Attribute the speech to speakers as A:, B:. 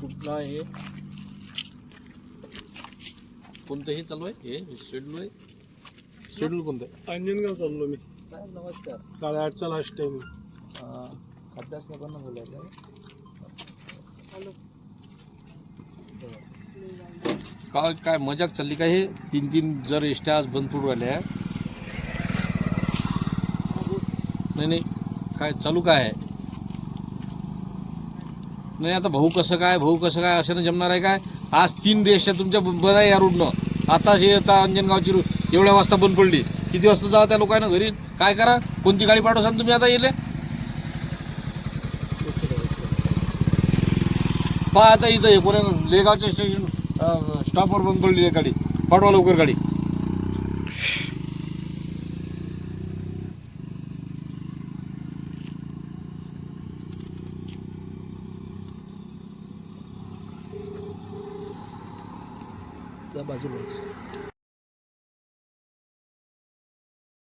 A: कुठला आहे? कोणतंही चालू आहे? हे शेडलू आहे? शेड्यूल कोणतं? आहे?
B: अंजनगाव चाललो मी.
A: नमस्कार.
B: साडेआठचा लास्ट टाइम
A: खासदार साहेबांना बोलायचं काय काय मजाक चालली काय हे? तीन तीन जर एसट्या आज बंद पडू राहिल्या. नाही नाही. काय चालू काय आहे? नाही आता भाऊ कसं काय भाऊ कसं काय अशानं जमणार आहे काय? आज तीन रेषा तुमच्या बंद आहे या रोडनं आता हे आता अंजनगावची रोड एवढ्या वाजता बंद पडली. किती वाजता जावा त्या लोकांना घरी? काय करा? कोणती गाडी पाठवसान तुम्ही आता येले. पहा आता इथं हे कोण्या लेगावच्या स्टेशन स्टॉपवर बंद पडली गाडी. पाठवा लवकर गाडी.
C: त्या बाजूला